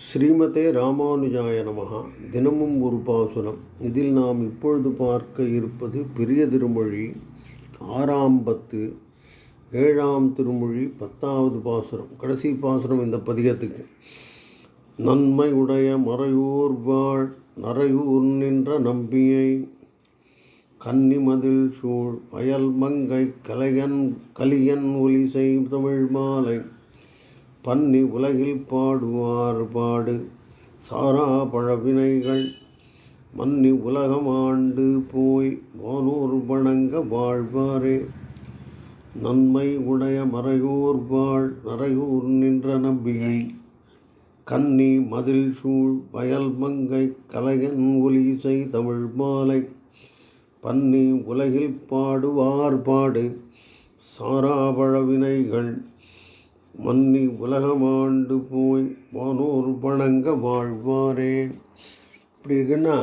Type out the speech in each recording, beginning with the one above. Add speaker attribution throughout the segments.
Speaker 1: ஸ்ரீமதே ராமானுஜாய நமகா தினமும் ஒரு பாசுரம். இதில் நாம் இப்பொழுது பார்க்க இருப்பது பெரிய திருமொழி ஆறாம் பத்து ஏழாம் திருமொழி பத்தாவது பாசுரம். கடைசி பாசுரம் இந்த பதிகத்துக்கு. நன்மை உடைய மறையூர் வாழ் நரையூர் நின்ற நம்பியை கன்னிமதில் சூழ் வயல் மங்கை கலையன் கலியன் ஒலிசை தமிழ் மாலை. பன்னி உலகில் பாடுவார் பாடு. சாரா பழவினைகள் மன்னி உலகம் ஆண்டு போய் வானூர் வணங்க வாழ்வாரே. நன்மை உடைய மறையோர் வாழ் நரையூர் நின்ற நம்பிகை. கன்னி மதில் சூழ் வயல் மங்கை கலையன் ஒலிசை தமிழ் மாலை. பன்னி உலகில் பாடுவார் பாடு. சாரா பழவினைகள் மன்னி உலகமாண்டு போய் வானோர் வணங்க வாழ்வாரே. இப்படி இருக்குன்னா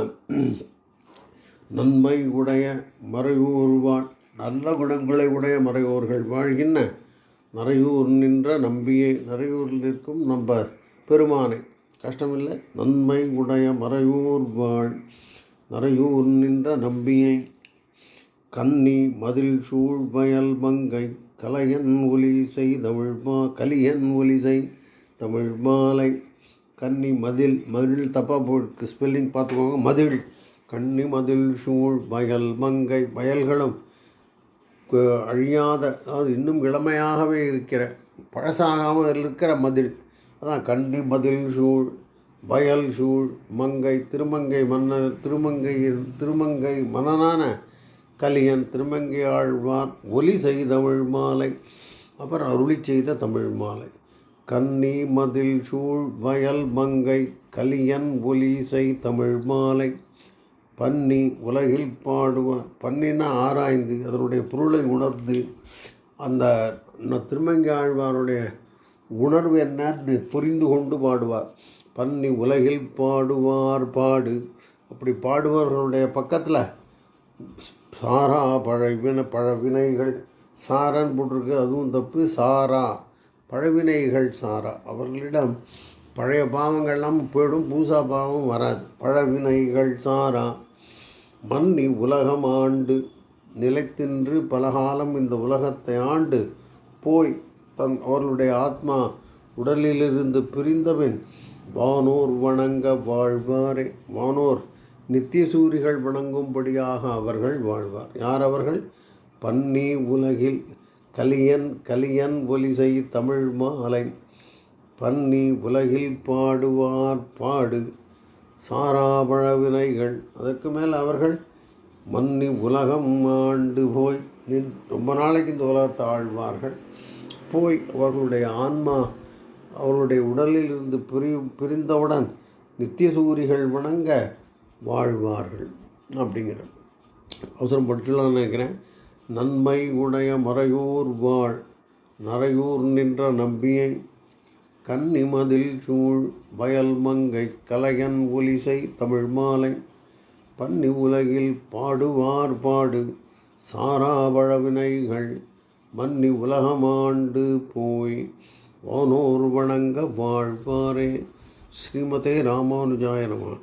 Speaker 1: நன்மை உடைய மறையூர் வாழ் நல்ல குணங்களை உடைய மறையோர்கள் வாழ்கின்ற நிறையூர் நின்ற நம்பியை நிறையூரில் இருக்கும் நம்ம பெருமானை. கஷ்டமில்லை நன்மை உடைய மறையூர் வாழ் நிறையூர் நின்ற நம்பியை. கன்னி மதில் சூழ் வயல் மங்கை கலையன் ஒலிசை தமிழ் மா கலியன் ஒலிசை தமிழ் மாலை கன்னி மதில் மதில் தப்பாக போட்டு ஸ்பெல்லிங் பார்த்துக்கோங்க. மதில் கன்னி மதில் சூழ் வயல் மங்கை வயல்களும் அழியாத அதாவது இன்னும் இளமையாகவே இருக்கிற பழசாகாமல் இருக்கிற மதில். அதான் கன்னி மதில் சூழ் வயல் சூழ் மங்கை திருமங்கை மன்னர் திருமங்கையின் திருமங்கை மன்னனான கலியன் திருமங்கை ஆழ்வார் ஒலி செய்த தமிழ் மாலை அப்புறம் அருளி செய்த தமிழ் மாலை கன்னி மதில் சூழ் வயல் மங்கை கலியன் ஒலி செய் தமிழ் மாலை பன்னி உலகில் பாடுவார் பன்னினா ஆராய்ந்து அதனுடைய பொருளை உணர்ந்து அந்த திருமங்கை ஆழ்வாருடைய உணர்வு என்னன்னு புரிந்து கொண்டு பாடுவார். பன்னி உலகில் பாடுவார் பாடு. அப்படி பாடுபவர்களுடைய பக்கத்தில் சாரா பழவின பழவினைகள். சாரன் போட்டிருக்கு அதுவும் தப்பு. சாரா பழவினைகள் சாரா. அவர்களிடம் பழைய பாவங்கள்லாம் போயிடும் பூசா பாவம் வராது. பழவினைகள் சாரா. மன்னி உலகம் ஆண்டு நிலைத்தின்று பலகாலம் இந்த உலகத்தை ஆண்டு போய் தன் அவர்களுடைய ஆத்மா உடலிலிருந்து பிரிந்தபின் வானோர் வணங்க வாழ்வாரே. வானோர் நித்திய சூரிகள் வணங்கும்படியாக அவர்கள் வாழ்வார். யார் அவர்கள்? பன்னி உலகில் கலியன் கலியன் ஒலிசை தமிழ் மாலை. பன்னி உலகில் பாடுவார் பாடு சாராபழ வினைகள் அதற்கு மேல் அவர்கள் மன்னி உலகம் ஆண்டு போய் நின் ரொம்ப நாளைக்கு இந்த உலகத்தை ஆழ்வார்கள். போய் அவர்களுடைய ஆன்மா அவருடைய உடலில் இருந்து பிரி பிரிந்தவுடன் நித்திய சூரிகள் வணங்க வாழ்வார்கள் அப்படிங்கிறது அவசரம் படிச்சுலாம் நினைக்கிறேன். நன்மை உடைய மறையூர் வாழ் நரையூர் நின்ற நம்பியை கன்னிமதில் சூழ் வயல் மங்கை கலையன் ஒலிசை தமிழ் மாலை பன்னி உலகில் பாடுவார் பாடு சாராவழவினைகள் மன்னி உலகமாண்டு போய் வானோர் வணங்க வாழ்வாரே. ஸ்ரீமதே ராமானுஜாயனமா